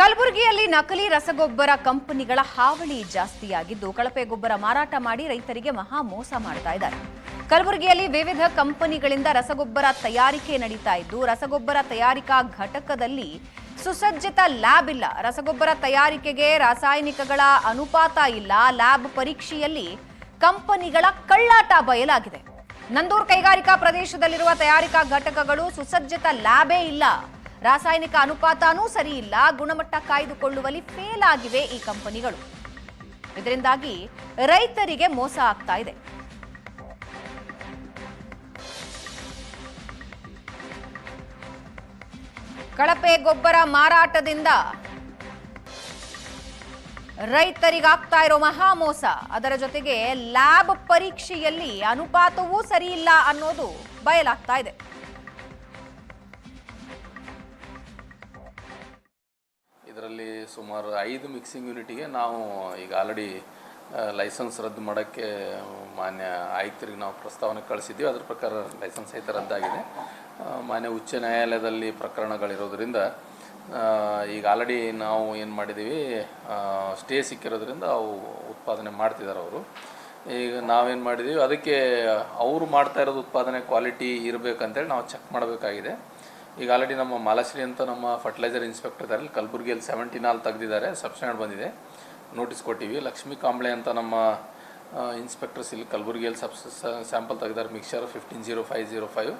ಕಲಬುರಗಿಯಲ್ಲಿ ನಕಲಿ ರಸಗೊಬ್ಬರ ಕಂಪನಿಗಳ ಹಾವಳಿ ಜಾಸ್ತಿಯಾಗಿದ್ದು, ಕಳಪೆ ಗೊಬ್ಬರ ಮಾರಾಟ ಮಾಡಿ ರೈತರಿಗೆ ಮಹಾ ಮೋಸ ಮಾಡ್ತಾ ಇದ್ದಾರೆ. ಕಲಬುರಗಿಯಲ್ಲಿ ವಿವಿಧ ಕಂಪನಿಗಳಿಂದ ರಸಗೊಬ್ಬರ ತಯಾರಿಕೆ ನಡೀತಾ ಇದ್ದು, ರಸಗೊಬ್ಬರ ತಯಾರಿಕಾ ಘಟಕದಲ್ಲಿ ಸುಸಜ್ಜಿತ ಲ್ಯಾಬ್ ಇಲ್ಲ. ರಸಗೊಬ್ಬರ ತಯಾರಿಕೆಗೆ ರಾಸಾಯನಿಕಗಳ ಅನುಪಾತ ಇಲ್ಲ. ಲ್ಯಾಬ್ ಪರೀಕ್ಷೆಯಲ್ಲಿ ಕಂಪನಿಗಳ ಕಳ್ಳಾಟ ಬಯಲಾಗಿದೆ. ನಂದೂರ್ ಕೈಗಾರಿಕಾ ಪ್ರದೇಶದಲ್ಲಿರುವ ತಯಾರಿಕಾ ಘಟಕಗಳು ಸುಸಜ್ಜಿತ ಲ್ಯಾಬೇ ಇಲ್ಲ. ರಾಸಾಯನಿಕ ಅನುಪಾತನೂ ಸರಿಯಿಲ್ಲ. ಗುಣಮಟ್ಟ ಕಾಯ್ದುಕೊಳ್ಳುವಲ್ಲಿ ಫೇಲ್ ಆಗಿವೆ ಈ ಕಂಪನಿಗಳು. ಇದರಿಂದಾಗಿ ರೈತರಿಗೆ ಮೋಸ ಆಗ್ತಾ ಇದೆ. ಕಳಪೆ ಗೊಬ್ಬರ ಮಾರಾಟದಿಂದ ರೈತರಿಗಾಗ್ತಾ ಇರೋ ಮಹಾಮೋಸ ಅದರ ಜೊತೆಗೆ ಲ್ಯಾಬ್ ಪರೀಕ್ಷೆಯಲ್ಲಿ ಅನುಪಾತವೂ ಸರಿಯಿಲ್ಲ ಅನ್ನೋದು ಬಯಲಾಗ್ತಾ ಇದೆ. ಇದರಲ್ಲಿ ಸುಮಾರು ಐದು ಮಿಕ್ಸಿಂಗ್ ಯೂನಿಟಿಗೆ ನಾವು ಈಗ ಆಲ್ರೆಡಿ ಲೈಸೆನ್ಸ್ ರದ್ದು ಮಾಡೋಕ್ಕೆ ಮಾನ್ಯ ಆಯುಕ್ತರಿಗೆ ನಾವು ಪ್ರಸ್ತಾವನೆ ಕಳಿಸಿದ್ದೀವಿ. ಅದ್ರ ಪ್ರಕಾರ ಲೈಸೆನ್ಸ್ ಸಹಿತ ರದ್ದಾಗಿದೆ. ಮಾನ್ಯ ಉಚ್ಚ ನ್ಯಾಯಾಲಯದಲ್ಲಿ ಪ್ರಕರಣಗಳಿರೋದ್ರಿಂದ ಈಗ ಆಲ್ರೆಡಿ ನಾವು ಏನು ಮಾಡಿದ್ದೀವಿ ಸ್ಟೇ ಸಿಕ್ಕಿರೋದ್ರಿಂದ ಅವು ಉತ್ಪಾದನೆ ಮಾಡ್ತಿದ್ದಾರೆ ಅವರು. ಈಗ ನಾವೇನು ಮಾಡಿದ್ದೀವಿ, ಅದಕ್ಕೆ ಅವರು ಮಾಡ್ತಾ ಇರೋದು ಉತ್ಪಾದನೆ ಕ್ವಾಲಿಟಿ ಇರಬೇಕಂತೇಳಿ ನಾವು ಚೆಕ್ ಮಾಡಬೇಕಾಗಿದೆ. ಈಗ ಆಲ್ರೆಡಿ ನಮ್ಮ ಮಾಲಾಶ್ರೀ ಅಂತ ನಮ್ಮ ಫರ್ಟಿಲೈಸರ್ ಇನ್ಸ್ಪೆಕ್ಟರ್ ಇದ್ದಾರೆ. ಕಲಬುರಗಿಯಲ್ಲಿ ಸೆವೆಂಟಿ ನಾಲ್ಕು ತೆಗೆದಿದ್ದಾರೆ. ಸಬ್ಸ್ಟ್ಯಾಂಡ್ ಬಂದಿದೆ. ನೋಟಿಸ್ ಕೊಟ್ಟಿವಿ. ಲಕ್ಷ್ಮೀ ಕಾಂಬ್ಳೆ ಅಂತ ನಮ್ಮ ಇನ್ಸ್ಪೆಕ್ಟರ್ಸ್ ಇಲ್ಲಿ ಕಲಬುರಗಿಯಲ್ಲಿ sub sample ತೆಗೆದಾರೆ. Mixer fifteen zero five zero five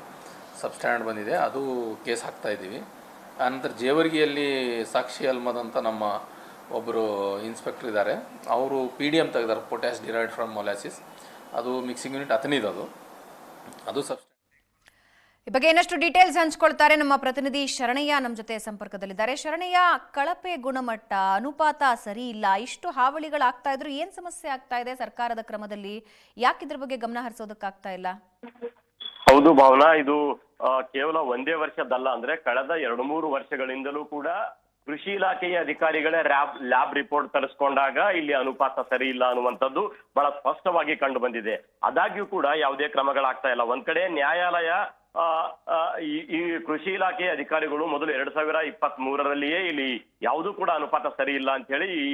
substandard ಬಂದಿದೆ. ಅದು ಕೇಸ್ ಹಾಕ್ತಾ ಇದ್ದೀವಿ. ಆನಂತರ ಜೇವರ್ಗಿಯಲ್ಲಿ ಸಾಕ್ಷಿ ಅಲ್ಮದ್ ಅಂತ ನಮ್ಮ ಒಬ್ಬರು ಇನ್ಸ್ಪೆಕ್ಟರ್ ಇದ್ದಾರೆ. ಅವರು ಪಿ ಡಿ ಎಂ ತೆಗೆದಾರೆ. ಪೊಟ್ಯಾಸ್ ಡಿರೈಡ್ ಫ್ರಮ್ ಮೊಲಾಸಿಸ್ ಅದು ಮಿಕ್ಸಿಂಗ್ ಯೂನಿಟ್ ಹತ್ತನೇದು ಅದು. ಅದು ಸಬ್ಸ್ಟ್ಯಾಂಡ್ ಈ ಬಗ್ಗೆ ಇನ್ನಷ್ಟು ಡೀಟೇಲ್ಸ್ ಹಂಚ್ಕೊಳ್ತಾರೆ ನಮ್ಮ ಪ್ರತಿನಿಧಿ ಶರಣಯ್ಯ ನಮ್ಮ ಜೊತೆ ಸಂಪರ್ಕದಲ್ಲಿದ್ದಾರೆ. ಶರಣಯ್ಯ, ಕಳಪೆ ಗುಣಮಟ್ಟ, ಅನುಪಾತ ಸರಿ ಇಲ್ಲ, ಇಷ್ಟು ಹಾವಳಿಗಳಾಗ್ತಾ ಇದ್ರು, ಏನ್ ಸಮಸ್ಯೆ ಆಗ್ತಾ ಇದೆ? ಸರ್ಕಾರದ ಕ್ರಮದಲ್ಲಿ ಯಾಕೆ ಇದ್ರ ಬಗ್ಗೆ ಗಮನ ಹರಿಸೋದಕ್ಕಾಗ್ತಾ ಇಲ್ಲ? ಹೌದು ಭಾವನಾ, ಇದು ಕೇವಲ ಒಂದೇ ವರ್ಷದಲ್ಲ, ಅಂದ್ರೆ ಕಳೆದ ಎರಡು ಮೂರು ವರ್ಷಗಳಿಂದಲೂ ಕೂಡ ಕೃಷಿ ಇಲಾಖೆಯ ಅಧಿಕಾರಿಗಳೇ ಲ್ಯಾಬ್ ಲ್ಯಾಬ್ ರಿಪೋರ್ಟ್ ತರಿಸ್ಕೊಂಡಾಗ ಇಲ್ಲಿ ಅನುಪಾತ ಸರಿ ಇಲ್ಲ ಅನ್ನುವಂಥದ್ದು ಬಹಳ ಸ್ಪಷ್ಟವಾಗಿ ಕಂಡು ಬಂದಿದೆ. ಆದಾಗ್ಯೂ ಕೂಡ ಯಾವುದೇ ಕ್ರಮಗಳಾಗ್ತಾ ಇಲ್ಲ. ಒಂದ್ ಕಡೆ ನ್ಯಾಯಾಲಯ ಈ ಕೃಷಿ ಇಲಾಖೆಯ ಅಧಿಕಾರಿಗಳು ಮೊದಲು ಎರಡ್ ಸಾವಿರ ಇಪ್ಪತ್ತ್ ಮೂರರಲ್ಲಿಯೇ ಇಲ್ಲಿ ಯಾವುದೂ ಕೂಡ ಅನುಪಾತ ಸರಿ ಇಲ್ಲ ಅಂತ ಹೇಳಿ ಈ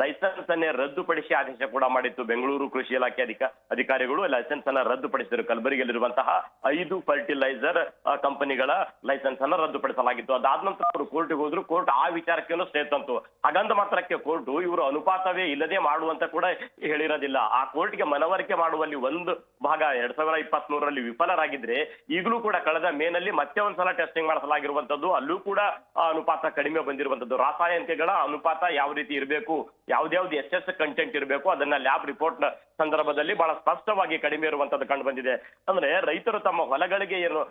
ಲೈಸೆನ್ಸ್ ಅನ್ನೇ ರದ್ದುಪಡಿಸಿ ಆದೇಶ ಕೂಡ ಮಾಡಿತ್ತು. ಬೆಂಗಳೂರು ಕೃಷಿ ಇಲಾಖೆ ಅಧಿಕ, ಅಧಿಕಾರಿಗಳು ಲೈಸೆನ್ಸ್ ಅನ್ನ ರದ್ದುಪಡಿಸಿದರು. ಕಲಬುರಗಿಯಲ್ಲಿರುವಂತಹ ಐದು ಫರ್ಟಿಲೈಸರ್ ಕಂಪನಿಗಳ ಲೈಸೆನ್ಸ್ ಅನ್ನ ರದ್ದುಪಡಿಸಲಾಗಿತ್ತು. ಅದಾದ ನಂತರ ಅವರು ಕೋರ್ಟ್ಗೆ ಹೋದ್ರು. ಕೋರ್ಟ್ ಆ ವಿಚಾರಕ್ಕೆ ಸ್ಟೇ ತಂತು ಹಾಗಂದ ಮಾತ್ರಕ್ಕೆ ಕೋರ್ಟ್ ಇವರು ಅನುಪಾತವೇ ಇಲ್ಲದೆ ಮಾಡುವಂತ ಕೂಡ ಹೇಳಿರೋದಿಲ್ಲ. ಆ ಕೋರ್ಟ್ಗೆ ಮನವರಿಕೆ ಮಾಡುವಲ್ಲಿ ಒಂದು ಭಾಗ ಎರಡ್ ಸಾವಿರ ಇಪ್ಪತ್ತ್ ಮೂರರಲ್ಲಿ ವಿಫಲರಾಗಿದ್ರೆ ಈಗಲೂ ಕೂಡ ಕಳೆದ ಮೇನಲ್ಲಿ ಮತ್ತೆ ಒಂದ್ಸಲ ಟೆಸ್ಟಿಂಗ್ ಮಾಡಿಸಲಾಗಿರುವಂತದ್ದು. ಅಲ್ಲೂ ಕೂಡ ಅನುಪಾತ ಕಡಿಮೆ ಬಂದಿರುವಂತದ್ದು. ರಾಸಾಯನಿಕಗಳ ಅನುಪಾತ ಯಾವ ರೀತಿ ಇರಬೇಕು, ಯಾವ್ದ್ಯಾವ್ದು ಎಸ್ ಕಂಟೆಂಟ್ ಇರಬೇಕು, ಅದನ್ನ ಲ್ಯಾಬ್ ರಿಪೋರ್ಟ್ ಸಂದರ್ಭದಲ್ಲಿ ಬಹಳ ಸ್ಪಷ್ಟವಾಗಿ ಕಡಿಮೆ ಇರುವಂತದ್ದು ಕಂಡು ಬಂದಿದೆ. ಅಂದ್ರೆ ರೈತರು ತಮ್ಮ ಹೊಲಗಳಿಗೆ ಏನು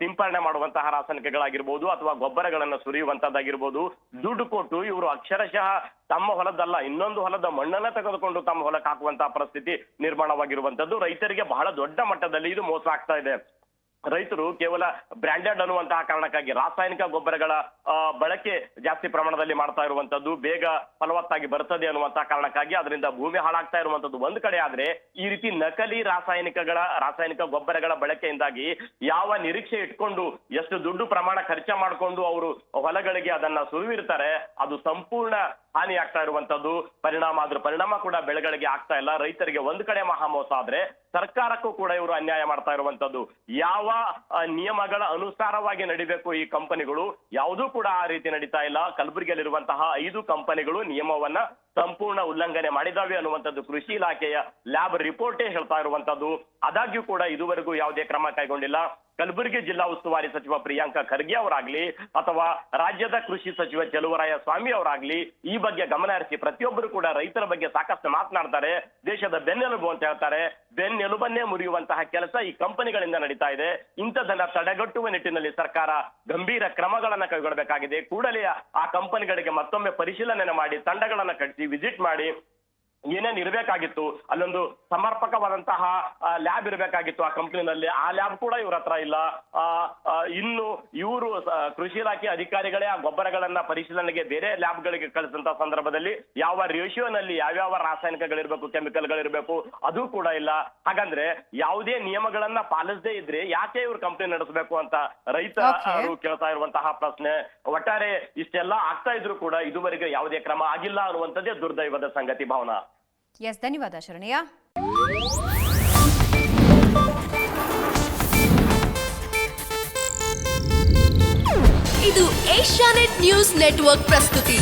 ಸಿಂಪರಣೆ ಮಾಡುವಂತಹ ರಾಸಾಯನಿಕಗಳಾಗಿರ್ಬೋದು ಅಥವಾ ಗೊಬ್ಬರಗಳನ್ನ ಸುರಿಯುವಂತದ್ದಾಗಿರ್ಬೋದು, ದುಡ್ಡು ಕೊಟ್ಟು ಇವರು ಅಕ್ಷರಶಃ ತಮ್ಮ ಹೊಲದಲ್ಲ ಇನ್ನೊಂದು ಹೊಲದ ಮಣ್ಣನ್ನ ತೆಗೆದುಕೊಂಡು ತಮ್ಮ ಹೊಲಕ್ಕೆ ಹಾಕುವಂತಹ ಪರಿಸ್ಥಿತಿ ನಿರ್ಮಾಣವಾಗಿರುವಂತದ್ದು. ರೈತರಿಗೆ ಬಹಳ ದೊಡ್ಡ ಮಟ್ಟದಲ್ಲಿ ಇದು ಮೋಸ ಆಗ್ತಾ ಇದೆ. ರೈತರು ಕೇವಲ ಬ್ರ್ಯಾಂಡೆಡ್ ಅನ್ನುವಂತಹ ಕಾರಣಕ್ಕಾಗಿ ರಾಸಾಯನಿಕ ಗೊಬ್ಬರಗಳ ಬಳಕೆ ಜಾಸ್ತಿ ಪ್ರಮಾಣದಲ್ಲಿ ಮಾಡ್ತಾ ಇರುವಂತದ್ದು ಬೇಗ ಫಲವತ್ತಾಗಿ ಬರ್ತದೆ ಅನ್ನುವಂತಹ ಕಾರಣಕ್ಕಾಗಿ ಅದರಿಂದ ಭೂಮಿ ಹಾಳಾಗ್ತಾ ಇರುವಂತದ್ದು ಒಂದು ಕಡೆ ಆದ್ರೆ ಈ ರೀತಿ ನಕಲಿ ರಾಸಾಯನಿಕಗಳ, ರಾಸಾಯನಿಕ ಗೊಬ್ಬರಗಳ ಬಳಕೆಯಿಂದಾಗಿ ಯಾವ ನಿರೀಕ್ಷೆ ಇಟ್ಕೊಂಡು ಎಷ್ಟು ದುಡ್ಡು ಪ್ರಮಾಣ ಖರ್ಚು ಮಾಡಿಕೊಂಡು ಅವರು ಹೊಲಗಳಿಗೆ ಅದನ್ನ ಸುರಿವಿರ್ತಾರೆ ಅದು ಸಂಪೂರ್ಣ ಹಾನಿ ಆಗ್ತಾ ಇರುವಂತದ್ದು. ಪರಿಣಾಮ ಅದ್ರ ಪರಿಣಾಮ ಕೂಡ ಬೆಳೆಗಳಿಗೆ ಆಗ್ತಾ ಇಲ್ಲ. ರೈತರಿಗೆ ಒಂದ್ ಕಡೆ ಮಹಾಮೋಸ ಆದ್ರೆ ಸರ್ಕಾರಕ್ಕೂ ಕೂಡ ಇವರು ಅನ್ಯಾಯ ಮಾಡ್ತಾ ಇರುವಂತದ್ದು. ಯಾವ ಆ, ನಿಯಮಗಳ ಅನುಸಾರವಾಗಿ ನಡಿಬೇಕು ಈ ಕಂಪನಿಗಳು? ಯಾವುದೂ ಕೂಡ ಆ ರೀತಿ ನಡೀತಾ ಇಲ್ಲ. ಕಲಬುರಗಿಯಲ್ಲಿರುವಂತಹ ಐದು ಕಂಪನಿಗಳು ನಿಯಮವನ್ನ ಸಂಪೂರ್ಣ ಉಲ್ಲಂಘನೆ ಮಾಡಿದಾವೆ ಅನ್ನುವಂಥದ್ದು ಕೃಷಿ ಇಲಾಖೆಯ ಲ್ಯಾಬ್ ರಿಪೋರ್ಟೇ ಹೇಳ್ತಾ ಇರುವಂತದ್ದು ಆದಾಗ್ಯೂ ಕೂಡ ಇದುವರೆಗೂ ಯಾವುದೇ ಕ್ರಮ ಕೈಗೊಂಡಿಲ್ಲ. ಕಲಬುರಗಿ ಜಿಲ್ಲಾ ಉಸ್ತುವಾರಿ ಸಚಿವ ಪ್ರಿಯಾಂಕಾ ಖರ್ಗೆ ಅವರಾಗ್ಲಿ ಅಥವಾ ರಾಜ್ಯದ ಕೃಷಿ ಸಚಿವ ಚಲುವರಾಯ ಸ್ವಾಮಿ ಅವರಾಗ್ಲಿ ಈ ಬಗ್ಗೆ ಗಮನ ಹರಿಸಿ ಪ್ರತಿಯೊಬ್ಬರು ಕೂಡ ರೈತರ ಬಗ್ಗೆ ಸಾಕಷ್ಟು ಮಾತನಾಡ್ತಾರೆ, ದೇಶದ ಬೆನ್ನೆಲುಬು ಅಂತ ಹೇಳ್ತಾರೆ, ಬೆನ್ನೆಲುಬನ್ನೇ ಮುರಿಯುವಂತಹ ಕೆಲಸ ಈ ಕಂಪನಿಗಳಿಂದ ನಡೀತಾ ಇದೆ. ಇಂಥದನ್ನ ತಡೆಗಟ್ಟುವ ನಿಟ್ಟಿನಲ್ಲಿ ಸರ್ಕಾರ ಗಂಭೀರ ಕ್ರಮಗಳನ್ನ ಕೈಗೊಳ್ಳಬೇಕಾಗಿದೆ ಕೂಡಲೇ ಆ ಕಂಪನಿಗಳಿಗೆ ಮತ್ತೊಮ್ಮೆ ಪರಿಶೀಲನೆ ಮಾಡಿ ತಂಡಗಳನ್ನ ಕಟ್ಟಿಸಿ ವಿಸಿಟ್ ಮಾಡಿ ಏನೇನ್ ಇರಬೇಕಾಗಿತ್ತು ಅಲ್ಲೊಂದು ಸಮರ್ಪಕವಾದಂತಹ ಲ್ಯಾಬ್ ಇರಬೇಕಾಗಿತ್ತು ಆ ಕಂಪ್ನಿನಲ್ಲಿ ಆ ಲ್ಯಾಬ್ ಕೂಡ ಇವ್ರ ಹತ್ರ ಇಲ್ಲ. ಇನ್ನು ಇವರು ಕೃಷಿ ಇಲಾಖೆ ಅಧಿಕಾರಿಗಳೇ ಆ ಗೊಬ್ಬರಗಳನ್ನ ಪರಿಶೀಲನೆಗೆ ಬೇರೆ ಲ್ಯಾಬ್ಗಳಿಗೆ ಕಳಿಸಿದಂತ ಸಂದರ್ಭದಲ್ಲಿ ಯಾವ ರೇಷಿಯೋನಲ್ಲಿ ಯಾವ್ಯಾವ ರಾಸಾಯನಿಕಗಳಿರ್ಬೇಕು ಕೆಮಿಕಲ್ಗಳಿರ್ಬೇಕು ಅದು ಕೂಡ ಇಲ್ಲ. ಹಾಗಂದ್ರೆ ಯಾವುದೇ ನಿಯಮಗಳನ್ನ ಪಾಲಿಸದೇ ಇದ್ರೆ ಯಾಕೆ ಇವ್ರು ಕಂಪ್ನಿ ನಡೆಸಬೇಕು ಅಂತ ರೈತರು. ಕೇಳ್ತಾ ಇರುವಂತಹ ಪ್ರಶ್ನೆ. ಒಟ್ಟಾರೆ ಇಷ್ಟೆಲ್ಲ ಆಗ್ತಾ ಇದ್ರು ಕೂಡ ಇದುವರೆಗೆ ಯಾವುದೇ ಕ್ರಮ ಆಗಿಲ್ಲ ಅನ್ನುವಂಥದ್ದೇ ದುರ್ದೈವದ ಸಂಗತಿ ಭಾವನಾ. ಎಸ್ ಧನ್ಯವಾದ ಶರಣಯ್ಯ ಇದು ಏಷ್ಯಾನೆಟ್ ನ್ಯೂಸ್ ನೆಟ್ವರ್ಕ್ ಪ್ರಸ್ತುತಿ.